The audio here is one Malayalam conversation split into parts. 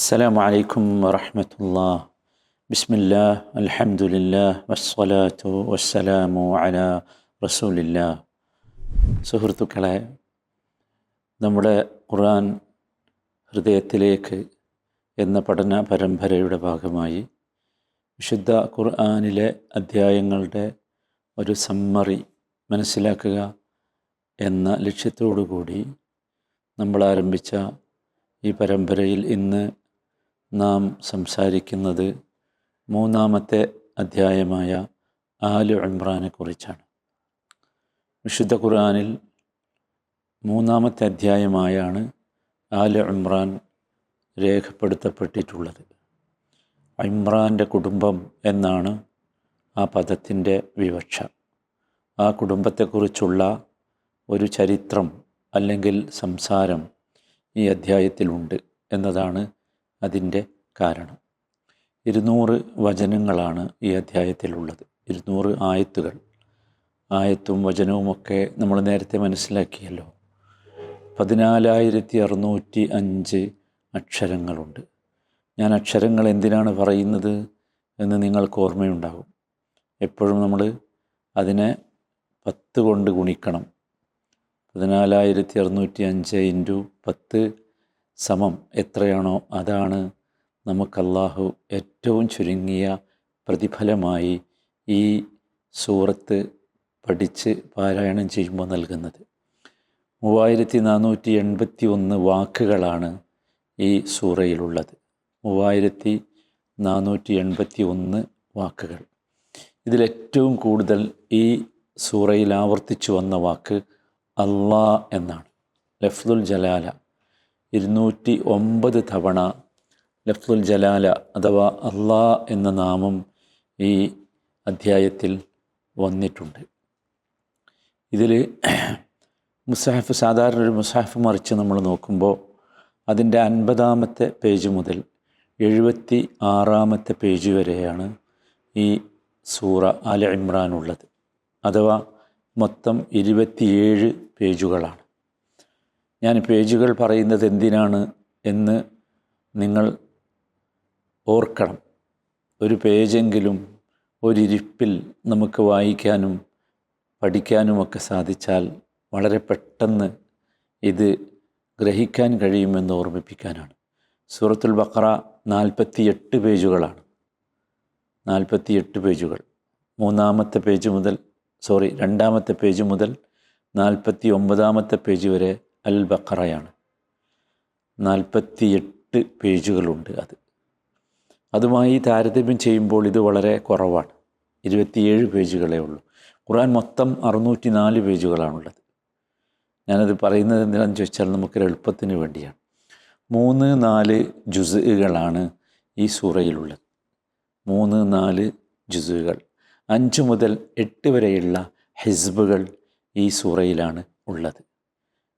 السلام عليكم ورحمة الله بسم الله الحمد لله والصلاة والسلام على رسول الله സുഹൃത്തുക്കളെ നമ്മുടെ ഖുർആൻ ഹൃദയത്തിലേക്ക് എന്ന പഠന പരമ്പരയുടെ ഭാഗമായി വിശുദ്ധ ഖുർആനിലെ അധ്യായങ്ങളുടെ ഒരു സമ്മറി മനസ്സിലാക്കുക എന്ന ലക്ഷ്യത്തോടു കൂടി നമ്മൾ ആരംഭിച്ച ഈ പരമ്പരയിൽ ഇന്ന് നാം സംസാരിക്കുന്നത് മൂന്നാമത്തെ അധ്യായമായ ആലു ഇമ്രാനെ കുറിച്ചാണ്. വിശുദ്ധ ഖുർആാനിൽ മൂന്നാമത്തെ അധ്യായമായാണ് ആലു ഇമ്രാൻ രേഖപ്പെടുത്തപ്പെട്ടിട്ടുള്ളത്. ഇമ്രാന്റെ കുടുംബം എന്നാണ് ആ പദത്തിന്റെ വിവക്ഷ. ആ കുടുംബത്തെക്കുറിച്ചുള്ള ഒരു ചരിത്രം അല്ലെങ്കിൽ സംസാരം ഈ അധ്യായത്തിലുണ്ട് എന്നതാണ് അതിന്റെ കാരണം. ഇരുന്നൂറ് വചനങ്ങളാണ് ഈ അധ്യായത്തിലുള്ളത്. ഇരുന്നൂറ് ആയത്തുകൾ. ആയത്തും വചനവുമൊക്കെ നമ്മൾ നേരത്തെ മനസ്സിലാക്കിയല്ലോ. പതിനാലായിരത്തി അറുന്നൂറ്റി അഞ്ച് അക്ഷരങ്ങളുണ്ട്. ഞാൻ അക്ഷരങ്ങൾ എന്തിനാണ് പറയുന്നത് എന്ന് നിങ്ങൾക്ക് ഓർമ്മയുണ്ടാകും എപ്പോഴും നമ്മൾ അതിനെ പത്ത് കൊണ്ട് ഗുണിക്കണം. പതിനാലായിരത്തി അറുന്നൂറ്റി അഞ്ച് ഇന്റു പത്ത് സമം എത്രയാണോ അതാണ് നമുക്കല്ലാഹു ഏറ്റവും ചുരുങ്ങിയ പ്രതിഫലമായി ഈ സൂറത്ത് പഠിച്ച് പാരായണം ചെയ്യുമ്പോൾ നൽകുന്നത്. മൂവായിരത്തി നാനൂറ്റി എൺപത്തി ഒന്ന് വാക്കുകളാണ് ഈ സൂറയിലുള്ളത്. മൂവായിരത്തി നാനൂറ്റി എൺപത്തി ഒന്ന് വാക്കുകൾ. ഇതിലേറ്റവും കൂടുതൽ ഈ സൂറയിൽ ആവർത്തിച്ചു വന്ന വാക്ക് അള്ളാ എന്നാണ്. ലഫ്ദുൽ ജലാല. ഇരുന്നൂറ്റി ഒമ്പത് തവണ ലഫ്ദുൽ ജലാല അഥവാ അള്ളാ എന്ന നാമം ഈ അധ്യായത്തിൽ വന്നിട്ടുണ്ട്. ഇതിൽ മുസാഹഫ് സാധാരണ ഒരു മുസാഹഫ് മറിച്ച് നമ്മൾ നോക്കുമ്പോൾ അതിന്റെ അൻപതാമത്തെ പേജ് മുതൽ എഴുപത്തി ആറാമത്തെ പേജ് വരെയാണ് ഈ സൂറ അല ഇമ്രാൻ ഉള്ളത്. അഥവാ മൊത്തം ഇരുപത്തിയേഴ് പേജുകളാണ്. ഞാൻ പേജുകൾ പറയുന്നത് എന്തിനാണ് എന്ന് നിങ്ങൾ ഓർക്കണം. ഒരു പേജെങ്കിലും ഒരിരിപ്പിൽ നമുക്ക് വായിക്കാനും പഠിക്കാനുമൊക്കെ സാധിച്ചാൽ വളരെ പെട്ടെന്ന് ഇത് ഗ്രഹിക്കാൻ കഴിയുമെന്ന് ഓർമ്മിപ്പിക്കാനാണ്. സൂറത്തുൽ ബക്കറ നാൽപ്പത്തിയെട്ട് പേജുകളാണ്. നാൽപ്പത്തിയെട്ട് പേജുകൾ. മൂന്നാമത്തെ പേജ് മുതൽ സോറി രണ്ടാമത്തെ പേജ് മുതൽ നാൽപ്പത്തി ഒമ്പതാമത്തെ പേജ് വരെ അൽ ബക്കറയാണ് നാൽപ്പത്തിയെട്ട് പേജുകളുണ്ട് അത്. അതുമായി താരതമ്യം ചെയ്യുമ്പോൾ ഇത് വളരെ കുറവാണ്. ഇരുപത്തിയേഴ് പേജുകളേ ഉള്ളൂ. ഖുർആൻ മൊത്തം അറുന്നൂറ്റി നാല് പേജുകളാണുള്ളത്. ഞാനത് പറയുന്നത് എന്തിനാണെന്ന് ചോദിച്ചാൽ നമുക്കൊരു എളുപ്പത്തിന് വേണ്ടിയാണ്. മൂന്ന് നാല് ജുസുകളാണ് ഈ സൂറയിലുള്ളത്. മൂന്ന് നാല് ജുസുകൾ അഞ്ച് മുതൽ എട്ട് വരെയുള്ള ഹിസ്ബുകൾ ഈ സൂറയിലാണ് ഉള്ളത്.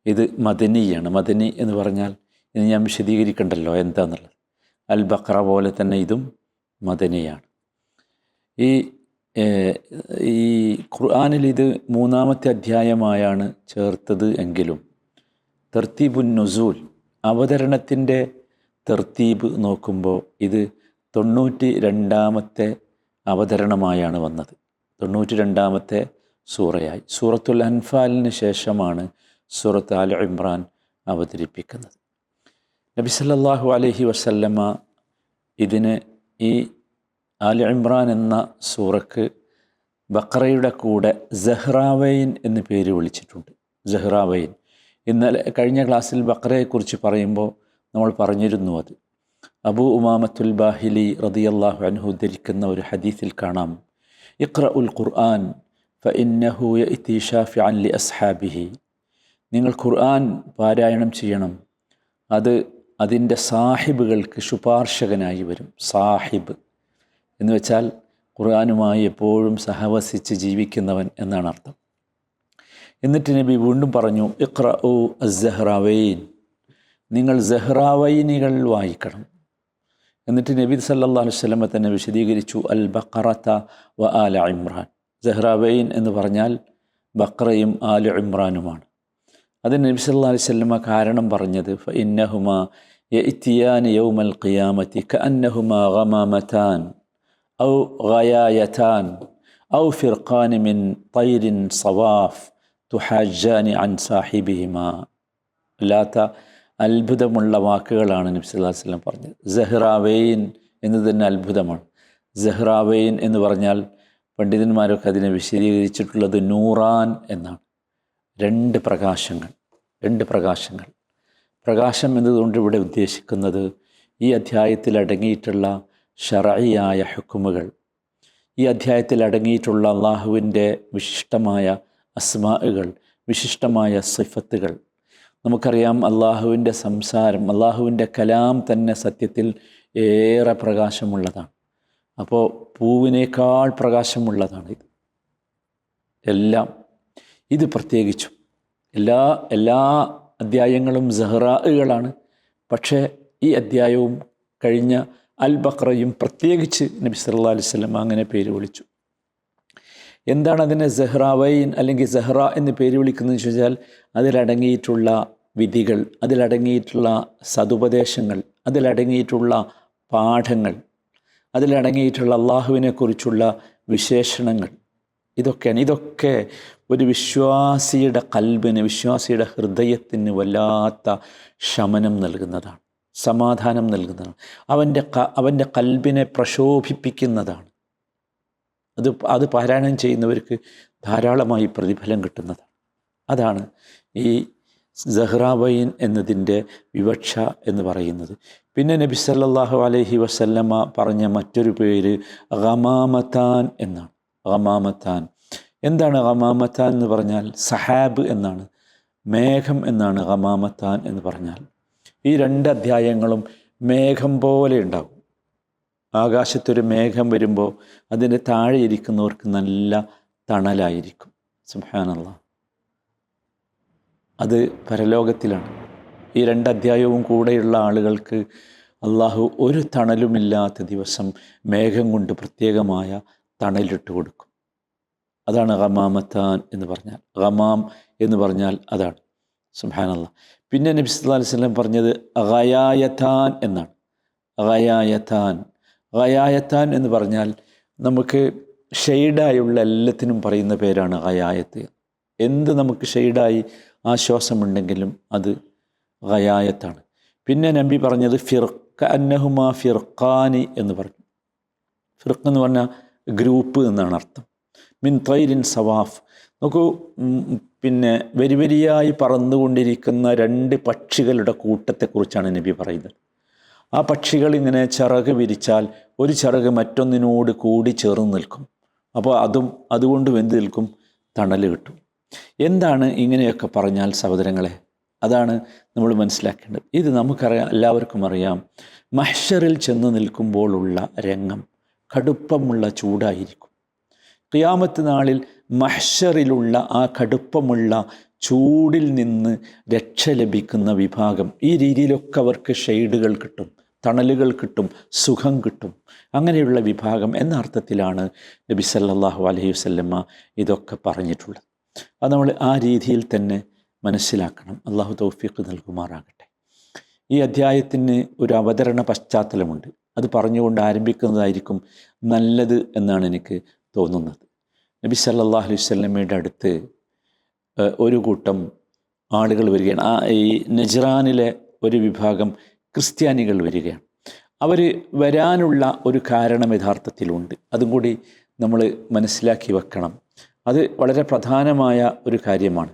ഇത് മദനിയാണ് മദനി എന്ന് പറഞ്ഞാൽ ഇത് ഞാൻ വിശദീകരിക്കണ്ടല്ലോ എന്താണെന്നുള്ളത് അൽ ബക്ര പോലെ തന്നെ ഇതും മദനിയാണ്. ഈ ഈ ഖുർആാനിൽ ഇത് മൂന്നാമത്തെ അധ്യായമായാണ് ചേർത്തത് എങ്കിലും തെർത്തീബുൻ നുസൂൽ അവതരണത്തിന്റെ തെർത്തീബ് നോക്കുമ്പോൾ ഇത് തൊണ്ണൂറ്റി രണ്ടാമത്തെ അവതരണമായാണ് വന്നത്. തൊണ്ണൂറ്റി രണ്ടാമത്തെ സൂറയായി. സൂറത്തുൽ അൻഫാലിന് ശേഷമാണ് സൂറത്ത് അൽ ഇമ്രാൻ അവതരിപ്പിക്കുന്നത്. നബി സല്ലല്ലാഹു അലൈഹി വസല്ലമ ഇതിന് ഈ ആൽ ഇമ്രാൻ എന്ന സൂറക്ക് ബക്രയുടെ കൂടെ ജഹ്റാവൈൻ എന്ന് പേര് വിളിച്ചിട്ടുണ്ട്. ജഹ്റാവൈൻ ഇന്നലെ കഴിഞ്ഞ ക്ലാസ്സിൽ ബക്രയെക്കുറിച്ച് പറയുമ്പോൾ നമ്മൾ പറഞ്ഞിരുന്നു അത്. അബൂ ഉമാമത്തുൽ ബാഹിലി റതിയല്ലാഹു അൻഹു ധരിക്കുന്ന ഒരു ഹദീസിൽ കാണാം. ഇഖ്ര ഉൽ ഖുർആൻ ഫ ഇന്നഹു യഇത്തി അൻലി അസ്ഹാബിഹി. നിങ്ങൾ ഖുർആൻ പാരായണം ചെയ്യണം. അത് അതിന്റെ സാഹിബുകൾക്ക് ശുപാർശകനായി വരും. സാഹിബ് എന്ന് വെച്ചാൽ ഖുർആനുമായി എപ്പോഴും സഹവസിച്ച് ജീവിക്കുന്നവൻ എന്നാണ് അർത്ഥം. എന്നിട്ട് നബി വീണ്ടും പറഞ്ഞു ഇഖ്ര ഉ അസ്സഹ്റാവൈൻ. നിങ്ങൾ ജഹ്റാവൈനികൾ വായിക്കണം. എന്നിട്ട് നബി സല്ലാ അലുവല്ലമ തന്നെ വിശദീകരിച്ചു അൽ ബക്കറത്ത വ ആല ഇമ്രാൻ. ജഹ്റാവൈൻ എന്ന് പറഞ്ഞാൽ ബക്രയും ആല ഇമ്രാനുമാണ്. അതിന് നബിസല്ലാ അലിസ്വല്ലമ്മ കാരണം പറഞ്ഞത് ഇന്നഹുമ യത്തിയാൻ യൗമൽ ഖിയാമത്തി കന്നഹുമ ഗമാമത്താൻ ഔ ഗയായത്താൻ ഔ ഫിർഖാൻ മിൻ തൈരിൻ സവാഫ് തുഹാജാനി അൻ സാഹിബിഹിമ. അല്ലാത്ത അത്ഭുതമുള്ള വാക്കുകളാണ് നബ്സല്ലാ വല്ലം പറഞ്ഞത്. ജഹ്റാവെയിൻ എന്ന് തന്നെ അത്ഭുതമാണ്. ജഹ്റാവെയിൻ എന്ന് പറഞ്ഞാൽ പണ്ഡിതന്മാരൊക്കെ അതിനെ വിശദീകരിച്ചിട്ടുള്ളത് നൂറാൻ എന്നാണ്. രണ്ട് പ്രകാശങ്ങൾ രണ്ട് പ്രകാശങ്ങൾ. പ്രകാശം എന്നതുകൊണ്ട് ഇവിടെ ഉദ്ദേശിക്കുന്നത് ഈ അധ്യായത്തിൽ അടങ്ങിയിട്ടുള്ള ഷറയായ ഹുക്കുമുകൾ. ഈ അധ്യായത്തിൽ അടങ്ങിയിട്ടുള്ള അള്ളാഹുവിന്റെ വിശിഷ്ടമായ അസ്മാകൾ വിശിഷ്ടമായ സിഫത്തുകൾ. നമുക്കറിയാം അള്ളാഹുവിന്റെ സംസാരം അള്ളാഹുവിന്റെ കലാം തന്നെ സത്യത്തിൽ ഏറെ പ്രകാശമുള്ളതാണ്. അപ്പോൾ പൂവിനേക്കാൾ പ്രകാശമുള്ളതാണ് ഇത് എല്ലാം ഇത് പ്രത്യേകിച്ചും. എല്ലാ എല്ലാ അധ്യായങ്ങളും സഹ്റാകളാണ് പക്ഷേ ഈ അധ്യായവും കഴിഞ്ഞ അൽ ബക്രയും പ്രത്യേകിച്ച് നബി സല്ലാ അലൈഹി സ്വലം അങ്ങനെ പേര് വിളിച്ചു. എന്താണ് അതിനെ സെഹ്റാവൈൻ അല്ലെങ്കിൽ സെഹ്റ എന്ന് പേര് വിളിക്കുന്നതെന്ന് ചോദിച്ചാൽ അതിലടങ്ങിയിട്ടുള്ള വിധികൾ അതിലടങ്ങിയിട്ടുള്ള സതുപദേശങ്ങൾ അതിലടങ്ങിയിട്ടുള്ള പാഠങ്ങൾ അതിലടങ്ങിയിട്ടുള്ള അള്ളാഹുവിനെക്കുറിച്ചുള്ള വിശേഷണങ്ങൾ ഇതൊക്കെയാണ്. ഇതൊക്കെ ഒരു വിശ്വാസിയുടെ കൽബിന് വിശ്വാസിയുടെ ഹൃദയത്തിന് വല്ലാത്ത ശമനം നൽകുന്നതാണ് സമാധാനം നൽകുന്നതാണ്. അവന്റെ അവന്റെ കൽബിനെ പ്രശോഭിപ്പിക്കുന്നതാണ്. അത് അത് പാരായണം ചെയ്യുന്നവർക്ക് ധാരാളമായി പ്രതിഫലം കിട്ടുന്നതാണ്. അതാണ് ഈ സഹ്റാബൈൻ എന്നതിന്റെ വിവക്ഷ എന്ന് പറയുന്നത്. പിന്നെ നബി സല്ലാഹു അലഹി വസല്ലമ പറഞ്ഞ മറ്റൊരു പേര് ഗമാമത്താൻ എന്നാണ്. ഗമാമത്താൻ എന്താണ് ഹമാമത്താൻ എന്ന് പറഞ്ഞാൽ സഹാബ് എന്നാണ് മേഘം എന്നാണ് ഹമാമത്താൻ എന്ന് പറഞ്ഞാൽ. ഈ രണ്ട് അധ്യായങ്ങളും മേഘം പോലെ ഉണ്ടാകും. ആകാശത്തൊരു മേഘം വരുമ്പോൾ അതിന്റെ താഴെ ഇരിക്കുന്നവർക്ക് നല്ല തണലായിരിക്കും. സുഹാനല്ല അത് പരലോകത്തിലാണ്. ഈ രണ്ട് അധ്യായവും കൂടെയുള്ള ആളുകൾക്ക് അള്ളാഹു ഒരു തണലുമില്ലാത്ത ദിവസം മേഘം കൊണ്ട് പ്രത്യേകമായ തണലിട്ട് കൊടുക്കും. അതാണ് ഗമാമത്താൻ എന്ന് പറഞ്ഞാൽ ഗമാം എന്ന് പറഞ്ഞാൽ അതാണ്. സുഹാനല്ല പിന്നെ നബി സല്ലാ അലൈഹി പറഞ്ഞത് ഗയായത്താൻ എന്നാണ്. ഗയായത്താൻ. ഗയായത്താൻ എന്ന് പറഞ്ഞാൽ നമുക്ക് ഷെയ്ഡായുള്ള എല്ലാത്തിനും പറയുന്ന പേരാണ് ഗയായത്ത്. എന്ത് നമുക്ക് ഷെയ്ഡായി ആശ്വാസമുണ്ടെങ്കിലും അത് ഗയായത്താണ്. പിന്നെ നബി പറഞ്ഞത് ഫിർക്ക അന്നഹുമ ഫിർഖാനി എന്ന് പറഞ്ഞു. ഫിർഖ് എന്ന് പറഞ്ഞാൽ ഗ്രൂപ്പ് എന്നാണ് അർത്ഥം. മിൻ തൈരിൻ സവാഫ്. നോക്കൂ പിന്നെ വരി വരിയായി പറന്നുകൊണ്ടിരിക്കുന്ന രണ്ട് പക്ഷികളുടെ കൂട്ടത്തെക്കുറിച്ചാണ് നബി പറയുന്നത്. ആ പക്ഷികൾ ഇങ്ങനെ ചിറക് വിരിച്ചാൽ ഒരു ചിറക് മറ്റൊന്നിനോട് കൂടി ചേർന്ന് നിൽക്കും. അപ്പോൾ അതും അതുകൊണ്ട് വെന്ത് നിൽക്കും തണൽ കിട്ടും. എന്താണ് ഇങ്ങനെയൊക്കെ പറഞ്ഞാൽ സഹോദരങ്ങളെ? അതാണ് നമ്മൾ മനസ്സിലാക്കേണ്ടത്. ഇത് നമുക്കറിയാം എല്ലാവർക്കും അറിയാം. മഹ്ഷറിൽ ചെന്ന് നിൽക്കുമ്പോഴുള്ള രംഗം കടുപ്പമുള്ള ചൂടായിരിക്കും. ഖിയാമത്ത് നാളിൽ മഹ്ഷറിലുള്ള ആ കടുപ്പമുള്ള ചൂടിൽ നിന്ന് രക്ഷ ലഭിക്കുന്ന വിഭാഗം. ഈ രീതിയിലൊക്കെ അവർക്ക് ഷെയ്ഡുകൾ കിട്ടും തണലുകൾ കിട്ടും സുഖം കിട്ടും. അങ്ങനെയുള്ള വിഭാഗം എന്ന അർത്ഥത്തിലാണ് നബി സല്ലാഹു അലൈഹി വസല്ലമ്മ ഇതൊക്കെ പറഞ്ഞിട്ടുള്ളത്. അത് നമ്മൾ ആ രീതിയിൽ തന്നെ മനസ്സിലാക്കണം. അള്ളാഹു തൗഫീഖ് നൽകുമാറാകട്ടെ. ഈ അധ്യായത്തിന് ഒരു അവതരണ പശ്ചാത്തലമുണ്ട്. അത് പറഞ്ഞുകൊണ്ട് ആരംഭിക്കുന്നതായിരിക്കും നല്ലത് എന്നാണ് എനിക്ക് തോന്നുന്നത്. നബി സല്ലല്ലാഹു അലൈഹി വസല്ലമയുടെ അടുത്ത് ഒരു കൂട്ടം ആളുകൾ വരികയാണ്. ആ ഈ നജ്റാനിലെ ഒരു വിഭാഗം ക്രിസ്ത്യാനികൾ വരികയാണ്. അവർ വരാനുള്ള ഒരു കാരണം യഥാർത്ഥത്തിലുണ്ട്. അതും കൂടി നമ്മൾ മനസ്സിലാക്കി വെക്കണം. അത് വളരെ പ്രധാനമായ ഒരു കാര്യമാണ്.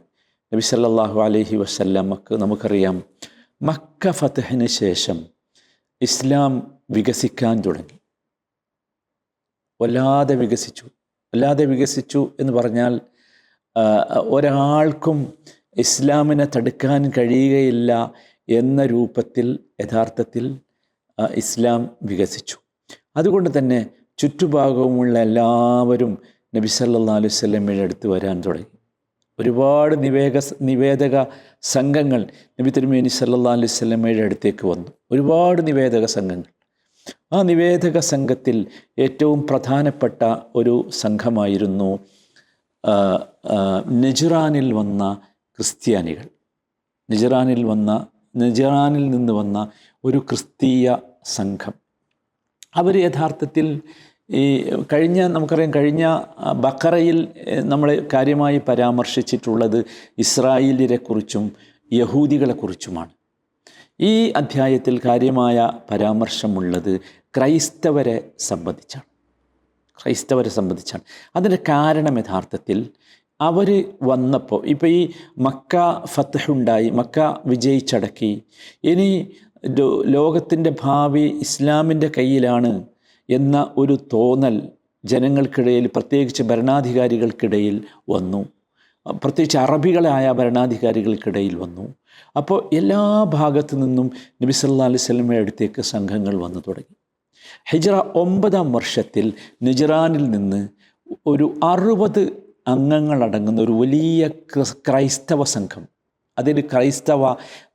നബി സല്ലല്ലാഹു അലൈഹി വസല്ലമക്ക് നമുക്കറിയാം മക്ക ഫതഹിന് ശേഷം ഇസ്ലാം വികസിക്കാൻ തുടങ്ങി. വല്ലാതെ വികസിച്ചു. വല്ലാതെ വികസിച്ചു എന്ന് പറഞ്ഞാൽ ഒരാൾക്കും ഇസ്ലാമിനെ തടുക്കാൻ കഴിയുകയില്ല എന്ന രൂപത്തിൽ യഥാർത്ഥത്തിൽ ഇസ്ലാം വികസിച്ചു. അതുകൊണ്ട് തന്നെ ചുറ്റുഭാഗവുമുള്ള എല്ലാവരും നബി സല്ലാ അലൈഹി സ്വലമയുടെ അടുത്ത് വരാൻ തുടങ്ങി. ഒരുപാട് നിവേക നിവേദക സംഘങ്ങൾ നബി തിരുമേനി സല്ലാ അലൈഹി അടുത്തേക്ക് വന്നു. ഒരുപാട് നിവേദക സംഘങ്ങൾ. ആ നിവേദക സംഘത്തിൽ ഏറ്റവും പ്രധാനപ്പെട്ട ഒരു സംഘമായിരുന്നു നിജറാനിൽ വന്ന ക്രിസ്ത്യാനികൾ. നിജറാനിൽ വന്ന നിജറാനിൽ നിന്ന് വന്ന ഒരു ക്രിസ്തീയ സംഘം. അവർ യഥാർത്ഥത്തിൽ ഈ കഴിഞ്ഞ നമുക്കറിയാം കഴിഞ്ഞ ബക്കറയിൽ നമ്മൾ കാര്യമായി പരാമർശിച്ചിട്ടുള്ളത് ഇസ്രായേലിനെക്കുറിച്ചും യഹൂദികളെക്കുറിച്ചുമാണ് ഈ അധ്യായത്തിൽ കാര്യമായ പരാമർശമുള്ളത് ക്രൈസ്തവരെ സംബന്ധിച്ചാണ്. ക്രൈസ്തവരെ സംബന്ധിച്ചാണ്. അതിന്റെ കാരണം യഥാർത്ഥത്തിൽ അവർ വന്നപ്പോൾ ഇപ്പോൾ ഈ മക്ക ഫത്തഹുണ്ടായി മക്ക വിജയിച്ചടക്കി ഇനി ലോകത്തിന്റെ ഭാവി ഇസ്ലാമിന്റെ കയ്യിലാണ് എന്ന ഒരു തോന്നൽ ജനങ്ങൾക്കിടയിൽ പ്രത്യേകിച്ച് ഭരണാധികാരികൾക്കിടയിൽ വന്നു. പ്രത്യേകിച്ച് അറബികളായ ഭരണാധികാരികൾക്കിടയിൽ വന്നു. അപ്പോൾ എല്ലാ ഭാഗത്തു നിന്നും നബി സല്ലാ അലൈഹി സ്വലമയുടെ അടുത്തേക്ക് സംഘങ്ങൾ വന്നു തുടങ്ങി. ഹിജറ ഒമ്പതാം വർഷത്തിൽ നിജറാനിൽ നിന്ന് ഒരു അറുപത് അംഗങ്ങളടങ്ങുന്ന ഒരു വലിയ ക്രൈസ്തവ സംഘം. അതിൽ ക്രൈസ്തവ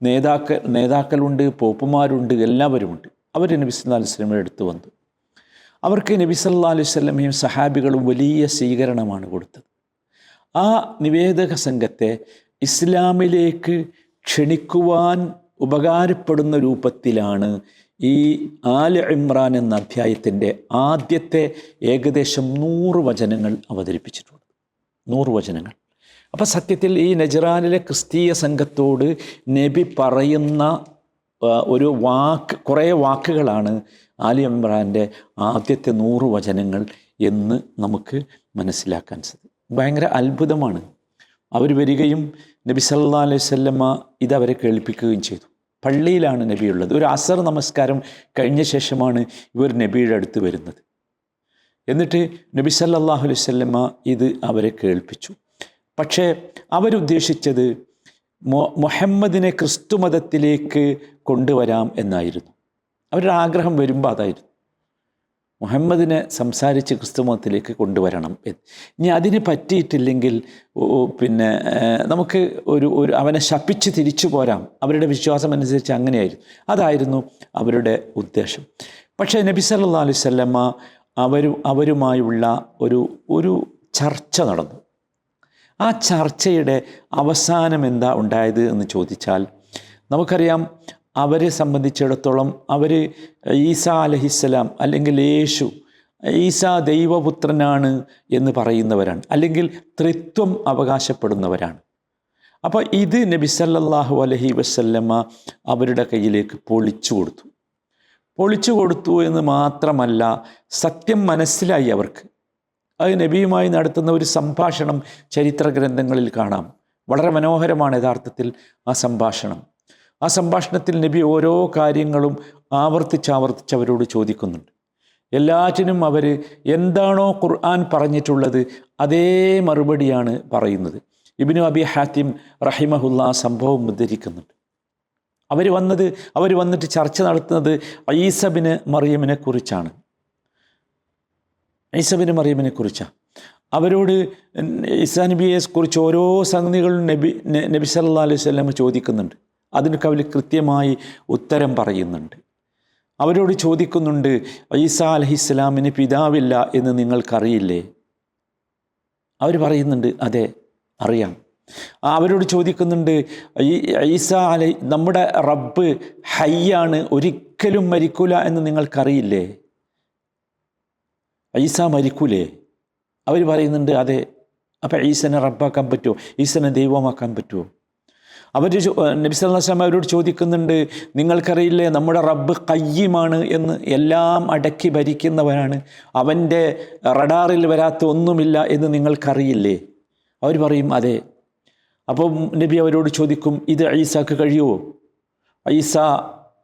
നേതാക്കൾ നേതാക്കളുണ്ട് പോപ്പുമാരുണ്ട് എല്ലാവരുമുണ്ട്. അവർ നബി സല്ലാ അലൈഹി സ്വലമയുടെ അടുത്ത് വന്നു. അവർക്ക് നബി സല്ലാ അലൈഹി സ്വലമയും സഹാബികളും വലിയ സ്വീകരണമാണ് കൊടുത്തത്. ആ നിവേദക സംഘത്തെ ഇസ്ലാമിലേക്ക് ക്ഷണിക്കുവാൻ ഉപകാരപ്പെടുന്ന രൂപത്തിലാണ് ഈ ആല ഇമ്രാൻ എന്ന അധ്യായത്തിന്റെ ആദ്യത്തെ ഏകദേശം നൂറ് വചനങ്ങൾ അവതരിപ്പിച്ചിട്ടുള്ളത്. നൂറ് വചനങ്ങൾ. അപ്പോൾ സത്യത്തിൽ ഈ നജറാനിലെ ക്രിസ്തീയ സംഘത്തോട് നബി പറയുന്ന ഒരു വാക്ക് കുറേ വാക്കുകളാണ് ആലി ഇമ്രാന്റെ ആദ്യത്തെ നൂറ് വചനങ്ങൾ എന്ന് നമുക്ക് മനസ്സിലാക്കാൻ സാധിക്കും. ഭയങ്കര അത്ഭുതമാണ്. അവർ വരികയും നബി സല്ലാ അലൈഹി സ്വല്ലമ്മ ഇതവരെ കേൾപ്പിക്കുകയും ചെയ്തു. പള്ളിയിലാണ് നബിയുള്ളത്. ഒരു അസർ നമസ്കാരം കഴിഞ്ഞ ശേഷമാണ് ഇവർ നബിയുടെ അടുത്ത് വരുന്നത്. എന്നിട്ട് നബി സല്ലാഹു അലൈഹി സ്വല്ലമ്മ ഇത് അവരെ കേൾപ്പിച്ചു. പക്ഷേ അവരുദ്ദേശിച്ചത് മുഹമ്മദിനെ ക്രിസ്തു മതത്തിലേക്ക് കൊണ്ടുവരാം എന്നായിരുന്നു. അവരുടെ ആഗ്രഹം വരുമ്പോൾ അതായിരുന്നു. മുഹമ്മദിനെ സംസാരിച്ച് ക്രിസ്തുമതത്തിലേക്ക് കൊണ്ടുവരണം. ഇനി അതിന് പറ്റിയിട്ടില്ലെങ്കിൽ പിന്നെ നമുക്ക് ഒരു ഒരു അവനെ ശപ്പിച്ച് തിരിച്ചു പോരാം. അവരുടെ വിശ്വാസം അനുസരിച്ച് അങ്ങനെയായിരുന്നു. അതായിരുന്നു അവരുടെ ഉദ്ദേശം. പക്ഷേ നബി സല്ലാ അലൈഹി സ്വല്ലമ്മ അവരു അവരുമായുള്ള ഒരു ഒരു ചർച്ച നടന്നു. ആ ചർച്ചയുടെ അവസാനം എന്താ ഉണ്ടായത് എന്ന് ചോദിച്ചാൽ നമുക്കറിയാം അവരെ സംബന്ധിച്ചിടത്തോളം അവർ ഈസ അലഹിസ്സലാം അല്ലെങ്കിൽ യേശു ഈസ ദൈവപുത്രനാണ് എന്ന് പറയുന്നവരാണ്. അല്ലെങ്കിൽ ത്രിത്വം അവകാശപ്പെടുന്നവരാണ്. അപ്പോൾ ഇത് നബി സല്ലല്ലാഹു അലഹി വസല്ലമ്മ അവരുടെ കയ്യിലേക്ക് പൊളിച്ചു കൊടുത്തു. പൊളിച്ചു കൊടുത്തു എന്ന് മാത്രമല്ല സത്യം മനസ്സിലായി അവർക്ക്. അത് നബിയുമായി നടത്തുന്ന ഒരു സംഭാഷണം ചരിത്ര ഗ്രന്ഥങ്ങളിൽ കാണാം. വളരെ മനോഹരമാണ് യഥാർത്ഥത്തിൽ ആ സംഭാഷണം. ആ സംഭാഷണത്തിൽ നബി ഓരോ കാര്യങ്ങളും ആവർത്തിച്ചാവർത്തിച്ച് അവരോട് ചോദിക്കുന്നുണ്ട്. എല്ലാറ്റിനും അവർ എന്താണോ ഖുർആൻ പറഞ്ഞിട്ടുള്ളത് അതേ മറുപടിയാണ് പറയുന്നത്. ഇബിനു അബി ഹാത്തിം റഹിമഹുല്ല ആ സംഭവം ഉദ്ധരിക്കുന്നുണ്ട്. അവർ വന്നത് അവർ വന്നിട്ട് ചർച്ച നടത്തുന്നത് ഐസബിന് മറിയമിനെ കുറിച്ചാണ്. ഐസബിന് മറിയമിനെ കുറിച്ചാണ്. അവരോട് ഇസാ നബിയെ കുറിച്ച് ഓരോ സംഗതികളും നബി നബി സല്ലാ അലൈഹി സ്വലം ചോദിക്കുന്നുണ്ട്. അതിനൊക്കെ അവർ കൃത്യമായി ഉത്തരം പറയുന്നുണ്ട്. അവരോട് ചോദിക്കുന്നുണ്ട് ഈസാ അലഹിസ്ലാമിന് പിതാവില്ല എന്ന് നിങ്ങൾക്കറിയില്ലേ? അവർ പറയുന്നുണ്ട് അതെ അറിയാം. അവരോട് ചോദിക്കുന്നുണ്ട് ഈ ഈസ അലൈ നമ്മുടെ റബ്ബ് ഹയ്യാണ് ഒരിക്കലും മരിക്കൂല എന്ന് നിങ്ങൾക്കറിയില്ലേ? ഈസ മരിക്കൂലേ? അവർ പറയുന്നുണ്ട് അതെ അപ്പം ഈസനെ റബ്ബാക്കാൻ പറ്റുമോ? ഈസനെ ദൈവമാക്കാൻ പറ്റുമോ? അവർ നബി അല്ലാസ്ലാം അവരോട് ചോദിക്കുന്നുണ്ട് നിങ്ങൾക്കറിയില്ലേ നമ്മുടെ റബ്ബ് കയ്യമാണ് എന്ന് എല്ലാം അടക്കി ഭരിക്കുന്നവനാണ്. അവന്റെ റഡാറിൽ വരാത്ത ഒന്നുമില്ല എന്ന് നിങ്ങൾക്കറിയില്ലേ? അവർ പറയും അതെ. അപ്പോൾ നബി അവരോട് ചോദിക്കും ഇത് ഐസാക്ക് കഴിയുമോ ഐസ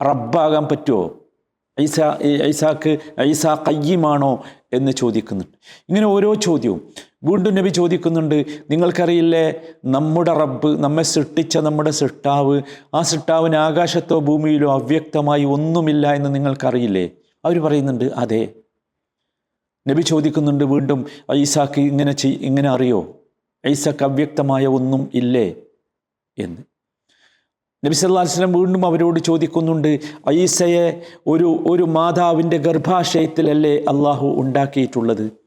റബ്ബാകാൻ പറ്റുമോ ഐസ ഐസാക്ക് ഐസ കയ്യമാണോ എന്ന് ചോദിക്കുന്നുണ്ട്. ഇങ്ങനെ ഓരോ ചോദ്യവും. വീണ്ടും നബി ചോദിക്കുന്നുണ്ട് നിങ്ങൾക്കറിയില്ലേ നമ്മുടെ റബ്ബ് നമ്മെ സൃഷ്ടിച്ച നമ്മുടെ സൃഷ്ടാവ് ആ സൃഷ്ടാവിന് ആകാശത്തോ ഭൂമിയിലോ അവ്യക്തമായി ഒന്നുമില്ല എന്ന് നിങ്ങൾക്കറിയില്ലേ? അവർ പറയുന്നുണ്ട് അതെ. നബി ചോദിക്കുന്നുണ്ട് വീണ്ടും ഐസാക്ക് ഇങ്ങനെ ചെയ് ഇങ്ങനെ അറിയോ? ഐസാക്ക് അവ്യക്തമായ ഒന്നും ഇല്ലേ? എന്ന്. നബി സല്ലാ വസ്ലം വീണ്ടും അവരോട് ചോദിക്കുന്നുണ്ട് ഐസയെ ഒരു ഒരു മാതാവിന്റെ ഗർഭാശയത്തിലല്ലേ അള്ളാഹു ഉണ്ടാക്കിയിട്ടുള്ളത്?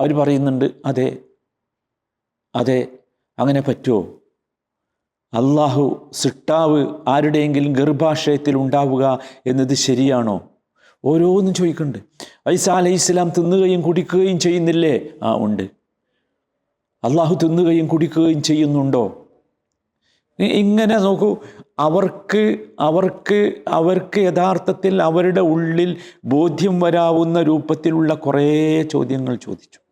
അവർ പറയുന്നുണ്ട് അതെ അതെ അങ്ങനെ പറ്റുമോ? അള്ളാഹു സിട്ടാവ് ആരുടെയെങ്കിലും ഗർഭാശയത്തിൽ ഉണ്ടാവുക എന്നത് ശരിയാണോ? ഓരോന്നും ചോദിക്കുന്നുണ്ട്. ഐസ അലൈഹി ഇസ്ലാം തിന്നുകയും കുടിക്കുകയും ചെയ്യുന്നില്ലേ? ആ ഉണ്ട്. അള്ളാഹു തിന്നുകയും കുടിക്കുകയും ചെയ്യുന്നുണ്ടോ? ഇങ്ങനെ നോക്കൂ. അവർക്ക് അവർക്ക് അവർക്ക് യഥാർത്ഥത്തിൽ അവരുടെ ഉള്ളിൽ ബോധ്യം വരാവുന്ന രൂപത്തിലുള്ള കുറേ ചോദ്യങ്ങൾ ചോദിച്ചു.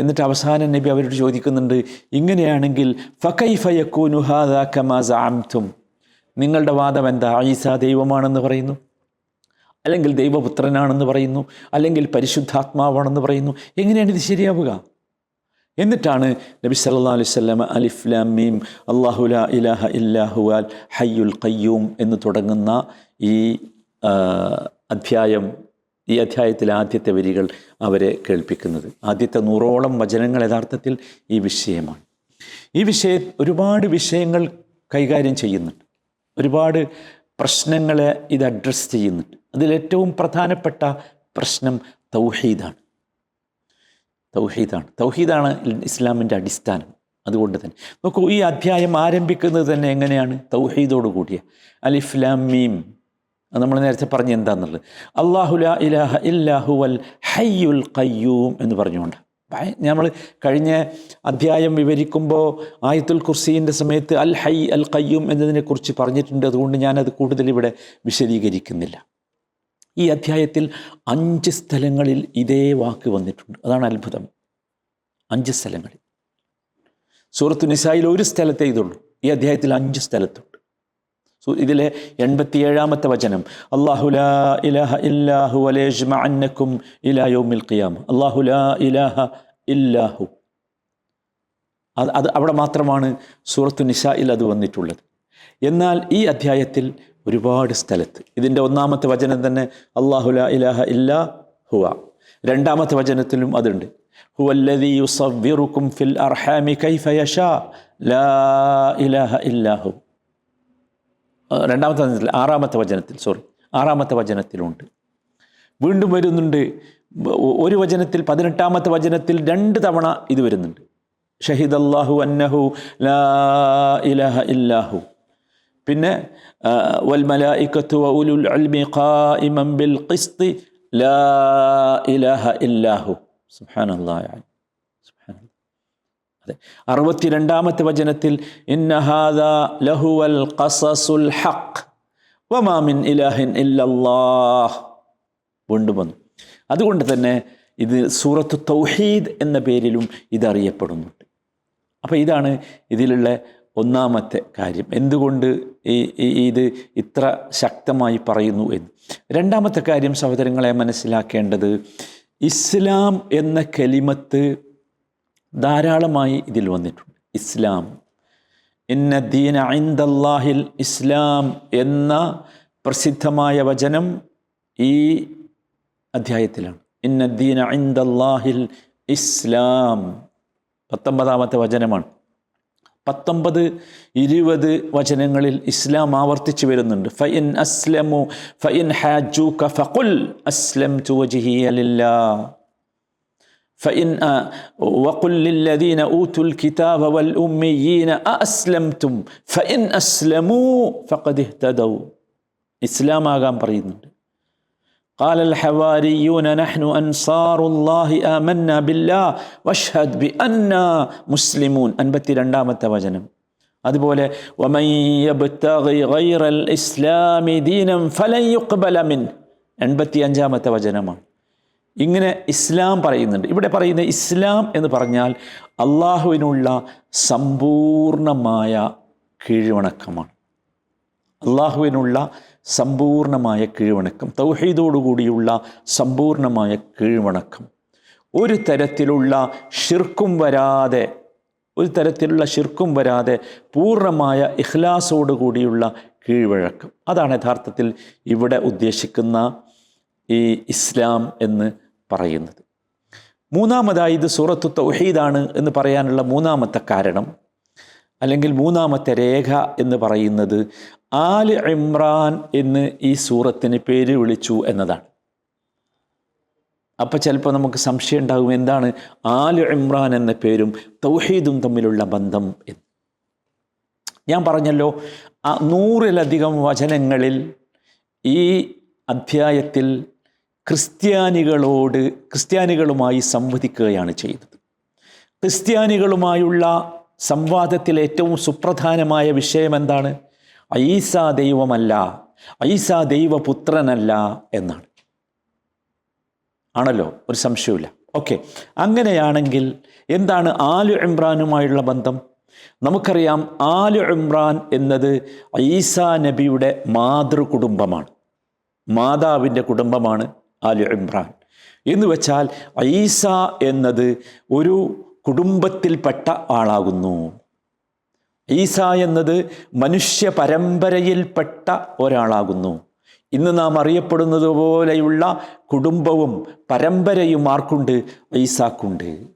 എന്നിട്ട് അവസാനം നബി അവരോട് ചോദിക്കുന്നുണ്ട് ഇങ്ങനെയാണെങ്കിൽ നിങ്ങളുടെ വാദം എന്താ? ഈസ ദൈവമാണെന്ന് പറയുന്നു? അല്ലെങ്കിൽ ദൈവപുത്രനാണെന്ന് പറയുന്നു? അല്ലെങ്കിൽ പരിശുദ്ധാത്മാവാണെന്ന് പറയുന്നു? എങ്ങനെയാണ് ഇത് ശരിയാവുക? എന്നിട്ടാണ് നബി സല്ലാ അലൈഹി വസല്ലം അലിഫ്ലാം മീം അല്ലാഹു ലാ ഇലാഹ ഇല്ലാഹു അൽ ഹയ്യുൽ ഖയ്യൂം എന്ന് തുടങ്ങുന്ന ഈ അധ്യായം ഈ അധ്യായത്തിലെ ആദ്യത്തെ വരികൾ അവരെ കേൾപ്പിക്കുന്നത്. ആദ്യത്തെ നൂറോളം വചനങ്ങൾ യഥാർത്ഥത്തിൽ ഈ വിഷയമാണ്. ഈ വിഷയ ഒരുപാട് വിഷയങ്ങൾ കൈകാര്യം ചെയ്യുന്നുണ്ട്. ഒരുപാട് പ്രശ്നങ്ങളെ ഇത് അഡ്രസ്സ് ചെയ്യുന്നുണ്ട്. അതിലേറ്റവും പ്രധാനപ്പെട്ട പ്രശ്നം തൗഹീദാണ്. തൗഹീദാണ്. തൗഹീദാണ് ഇസ്ലാമിന്റെ അടിസ്ഥാനം. അതുകൊണ്ട് തന്നെ. നോക്കൂ ഈ അധ്യായം ആരംഭിക്കുന്നത് തന്നെ എങ്ങനെയാണ്? തൗഹീദോട് കൂടിയ. അലിഫ്ലാം മീം. നമ്മൾ നേരത്തെ പറഞ്ഞ എന്താണെന്നുള്ളത് ലാ ഇലാഹ ഇല്ലാഹു വൽ ഹയ്യുൽ കയ്യൂം എന്ന് പറഞ്ഞുകൊണ്ട്. നമ്മൾ കഴിഞ്ഞ അധ്യായം വിവരിക്കുമ്പോൾ ആയത്തുൽ കുർസീന്റെ സമയത്ത് അൽ ഹൈ അൽ കയ്യൂം എന്നതിനെക്കുറിച്ച് പറഞ്ഞിട്ടുണ്ട്. അതുകൊണ്ട് ഞാനത് കൂടുതൽ ഇവിടെ വിശദീകരിക്കുന്നില്ല. ഈ അധ്യായത്തിൽ അഞ്ച് സ്ഥലങ്ങളിൽ ഇതേ വാക്ക് വന്നിട്ടുണ്ട്. അതാണ് അത്ഭുതം. അഞ്ച് സ്ഥലങ്ങളിൽ. സൂറത്ത് നിസായിൽ ഒരു സ്ഥലത്തേ ഇതുള്ളൂ. ഈ അധ്യായത്തിൽ അഞ്ച് സ്ഥലത്തുണ്ട് സു ഇതിലെ എൺപത്തിയേഴാമത്തെ വചനം. അള്ളാഹു ഇലാഹ ഇല്ലാഹു അന്നക്കും ഇലാ യൗമിൽ ഖിയാമ. അള്ളാഹു ലാ ഇലാഹ ഇല്ലാഹു അത് അത് അവിടെ മാത്രമാണ് സൂറത്തു നിസായിൽ അത് വന്നിട്ടുള്ളത്. എന്നാൽ ഈ അധ്യായത്തിൽ ഒരുപാട് സ്ഥലത്ത് ഇതിന്റെ ഒന്നാമത്തെ വചനം തന്നെ അള്ളാഹു ലാ ഇലാഹ ഇല്ലാ ഹുവ. രണ്ടാമത്തെ വചനത്തിലും അതുണ്ട്. ഹുവല്ലദീ യുസവ്വിറുക്കും ഫിൽ അർഹാമി കൈഫ യഷാ. ലാ ഇലാഹ ഇല്ലാഹു രണ്ടാമത്തെ വചനത്തിൽ ആറാമത്തെ വചനത്തിൽ സോറി ആറാമത്തെ വചനത്തിലുണ്ട്. വീണ്ടും വരുന്നുണ്ട്. ഒരു വചനത്തിൽ പതിനെട്ടാമത്തെ വചനത്തിൽ രണ്ട് തവണ ഇത് വരുന്നുണ്ട്. ഷഹിദ് അള്ളാഹു അന്നഹു ലാ ഇലഹ ഇല്ലാഹു. പിന്നെ ആ, വൽ മലായിക്കത്തു വ ഉലുൽ അൽമി ബിൽ ഖിസ്തി ലാ ഇലഹ ഇല്ലാഹു. സുബ്ഹാനല്ലാഹ്. അതെ അറുപത്തിരണ്ടാമത്തെ വചനത്തിൽ ഇന്നഹാദ ലഹുവൽ ഖസസുൽ ഹഖ് ഇലാഹിൻ വീണ്ടും വന്നു. അതുകൊണ്ട് തന്നെ ഇത് സൂറത്ത് തൗഹീദ് എന്ന പേരിലും ഇതറിയപ്പെടുന്നുണ്ട്. അപ്പോൾ ഇതാണ് ഇതിലുള്ള ഒന്നാമത്തെ കാര്യം. എന്തുകൊണ്ട് ഈ- ഇത് ഇത്ര ശക്തമായി പറയുന്നു എന്ന്. രണ്ടാമത്തെ കാര്യം സഹോദരങ്ങളെ മനസ്സിലാക്കേണ്ടത് ഇസ്ലാം എന്ന കലിമത്ത് ധാരാളമായി ഇതിൽ വന്നിട്ടുണ്ട്. ഇസ്ലാം. ഇന്ന ദീന ഐന്ദല്ലാഹിൽ ഇസ്ലാം എന്ന പ്രസിദ്ധമായ വചനം ഈ അധ്യായത്തിലാണ്. ഇന്ന ദീന ഐന്ദല്ലാഹിൽ ഇസ്ലാം. പത്തൊമ്പതാമത്തെ വചനമാണ്. പത്തൊമ്പത് ഇരുപത് വചനങ്ങളിൽ ഇസ്ലാം ആവർത്തിച്ചു വരുന്നുണ്ട്. ഫൈൻ അസ്ലമു ഫൈൻ ഹാജു ഫഖുൽ അസ്ലം തു വജ്ഹിയ ലില്ലാഹ്. فإن آه، وقل للذين أوتوا الكتاب والأميين أأسلمتم فإن أسلموا فقد اهتدوا إسلام آغام പറയുന്നുണ്ട് قال الحواريون نحن أنصار الله آمنا بالله واشهد بأننا مسلمون أنبتي രണ്ടാമത്തെ വചനം അതുപോലെ ومن يبتغي غير الإسلام دينا فلن يقبل منه എൺപത്തി അഞ്ചാമത്തെ വചനമാണ് ഇങ്ങനെ ഇസ്ലാം പറയുന്നുണ്ട്. ഇവിടെ പറയുന്ന ഇസ്ലാം എന്ന് പറഞ്ഞാൽ അള്ളാഹുവിനുള്ള സമ്പൂർണമായ കീഴ്വണക്കമാണ്. അള്ളാഹുവിനുള്ള സമ്പൂർണമായ കീഴ്വണക്കം തൗഹീദോടുകൂടിയുള്ള സമ്പൂർണമായ കീഴ്വണക്കം. ഒരു തരത്തിലുള്ള ഷിർക്കും വരാതെ ഒരു തരത്തിലുള്ള ഷിർക്കും വരാതെ പൂർണമായ ഇഖ്ലാസോടുകൂടിയുള്ള കീഴ്വഴക്കം. അതാണ് യഥാർത്ഥത്തിൽ ഇവിടെ ഉദ്ദേശിക്കുന്ന ഈ ഇസ്ലാം എന്ന് പറയുന്നത്. മൂന്നാമതായി ഇത് സൂറത്തു തൗഹീദാണ് എന്ന് പറയാനുള്ള മൂന്നാമത്തെ കാരണം അല്ലെങ്കിൽ മൂന്നാമത്തെ രേഖ എന്ന് പറയുന്നത് ആൽ ഇമ്രാൻ എന്ന് ഈ സൂറത്തിന് പേര് വിളിച്ചു എന്നതാണ്. അപ്പോൾ ചിലപ്പോൾ നമുക്ക് സംശയം ഉണ്ടാകും എന്താണ് ആൽ ഇമ്രാൻ എന്ന പേരും തൗഹീദും തമ്മിലുള്ള ബന്ധം എന്ന്. ഞാൻ പറഞ്ഞല്ലോ നൂറിലധികം വചനങ്ങളിൽ ഈ അധ്യായത്തിൽ ക്രിസ്ത്യാനികളോട് ക്രിസ്ത്യാനികളുമായി സംവദിക്കുകയാണ് ചെയ്തത്. ക്രിസ്ത്യാനികളുമായുള്ള സംവാദത്തിൽ ഏറ്റവും സുപ്രധാനമായ വിഷയം എന്താണ്? ഐസ ദൈവമല്ല ഐസ ദൈവപുത്രനല്ല എന്നാണ്. ആണല്ലോ? ഒരു സംശയമില്ല ഓക്കെ. അങ്ങനെയാണെങ്കിൽ എന്താണ് ആലു ഇമ്രാനുമായുള്ള ബന്ധം? നമുക്കറിയാം ആലു ഇമ്രാൻ എന്നത് ഈസാ നബിയുടെ മാതൃകുടുംബമാണ്. മാതാവിന്റെ കുടുംബമാണ്. ആലു ഇമ്രാൻ. എന്ന് വെച്ചാൽ ഐസ എന്നത് ഒരു കുടുംബത്തിൽപ്പെട്ട ആളാകുന്നു. ഈസ എന്നത് മനുഷ്യ പരമ്പരയിൽപ്പെട്ട ഒരാളാകുന്നു. ഇന്ന് നാം അറിയപ്പെടുന്നത് പോലെയുള്ള കുടുംബവും പരമ്പരയും ആർക്കുണ്ട്? ഈസാക്കുണ്ട്.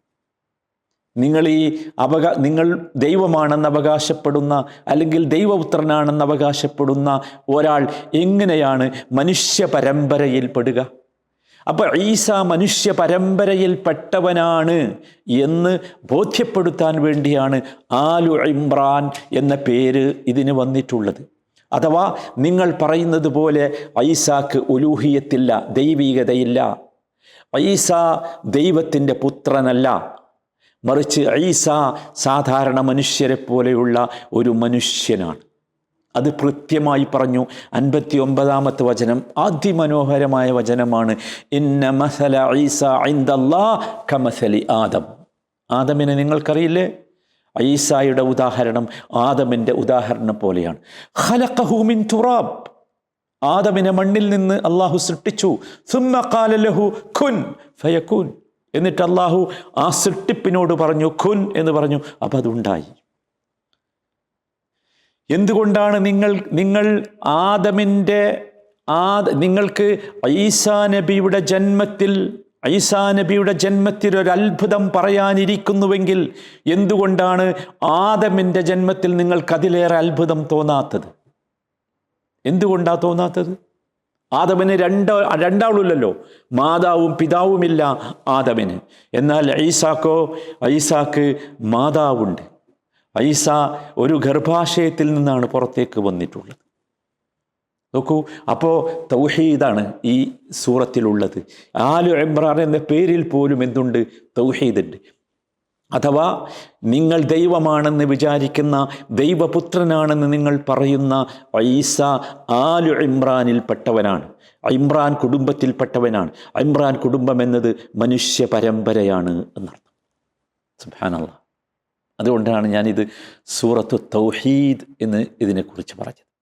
നിങ്ങൾ ഈ അവകാ നിങ്ങൾ ദൈവമാണെന്ന് അവകാശപ്പെടുന്ന അല്ലെങ്കിൽ ദൈവപുത്രനാണെന്ന് അവകാശപ്പെടുന്ന ഒരാൾ എങ്ങനെയാണ് മനുഷ്യ പരമ്പരയിൽ പെടുക? അപ്പോൾ ഈസ മനുഷ്യ പരമ്പരയിൽപ്പെട്ടവനാണ് എന്ന് ബോധ്യപ്പെടുത്താൻ വേണ്ടിയാണ് ആലു ഇമ്രാൻ എന്ന പേര് ഇതിന് വന്നിട്ടുള്ളത്. അഥവാ നിങ്ങൾ പറയുന്നത് പോലെ ഐസാക്ക് ഉലൂഹിയത്തില്ല ദൈവീകതയില്ല. ഐസ ദൈവത്തിന്റെ പുത്രനല്ല. മറിച്ച് ഐസ സാധാരണ മനുഷ്യരെ പോലെയുള്ള ഒരു മനുഷ്യനാണ്. അത് കൃത്യമായി പറഞ്ഞു. അൻപത്തി ഒമ്പതാമത്തെ വചനം അതിമനോഹരമായ വചനമാണ്. ഇന്ന മസല കമസലി ആദം. ആദമിനെ നിങ്ങൾക്കറിയില്ലേ? ഐസായുടെ ഉദാഹരണം ആദമിന്റെ ഉദാഹരണം പോലെയാണ്. ഖലഖഹു തുറാബ്. ആദമിനെ മണ്ണിൽ നിന്ന് അള്ളാഹു സൃഷ്ടിച്ചു. ഖുൻ ഫയക്കുൻ എന്നിട്ട് അള്ളാഹു ആ സൃഷ്ടിപ്പിനോട് പറഞ്ഞു ഖുൻ എന്ന് പറഞ്ഞു. അപ്പം അതുണ്ടായി എന്തുകൊണ്ടാണ് നിങ്ങൾ നിങ്ങൾ ആദമിന്റെ ആ നിങ്ങൾക്ക് ഐസാ നബിയുടെ ജന്മത്തിൽ ഐസാ നബിയുടെ ജന്മത്തിൽ ഒരു അത്ഭുതം പറയാനിരിക്കുന്നുവെങ്കിൽ എന്തുകൊണ്ടാണ് ആദമിന്റെ ജന്മത്തിൽ നിങ്ങൾക്ക് അതിലേറെ അത്ഭുതം തോന്നാത്തത്? എന്തുകൊണ്ടാണ് തോന്നാത്തത്? ആദമിന് രണ്ട് രണ്ടാളുമില്ലല്ലോ മാതാവും പിതാവുമില്ല ആദമിന്. എന്നാൽ ഐസാക്കോ ഐസാക്ക് മാതാവുണ്ട്. ഐസ ഒരു ഗർഭാശയത്തിൽ നിന്നാണ് പുറത്തേക്ക് വന്നിട്ടുള്ളത്. നോക്കൂ അപ്പോൾ തൗഹീദാണ് ഈ സൂറത്തിലുള്ളത്. ആലു ഇമ്രാൻ എന്ന പേരിൽ പോലും എന്തുണ്ട്? തൗഹീദുണ്ട്. അഥവാ നിങ്ങൾ ദൈവമാണെന്ന് വിചാരിക്കുന്ന ദൈവപുത്രനാണെന്ന് നിങ്ങൾ പറയുന്ന ഐസ ആലു ഇമ്രാനിൽപ്പെട്ടവനാണ്. ഇമ്രാൻ കുടുംബത്തിൽപ്പെട്ടവനാണ്. ഇമ്രാൻ കുടുംബം എന്നത് മനുഷ്യ പരമ്പരയാണ് എന്നർത്ഥം. സുബാനല്ല അതുകൊണ്ടാണ് ഞാനിത് സൂറത്ത് തൗഹീദ് എന്ന് ഇതിനെക്കുറിച്ച് പറഞ്ഞത്.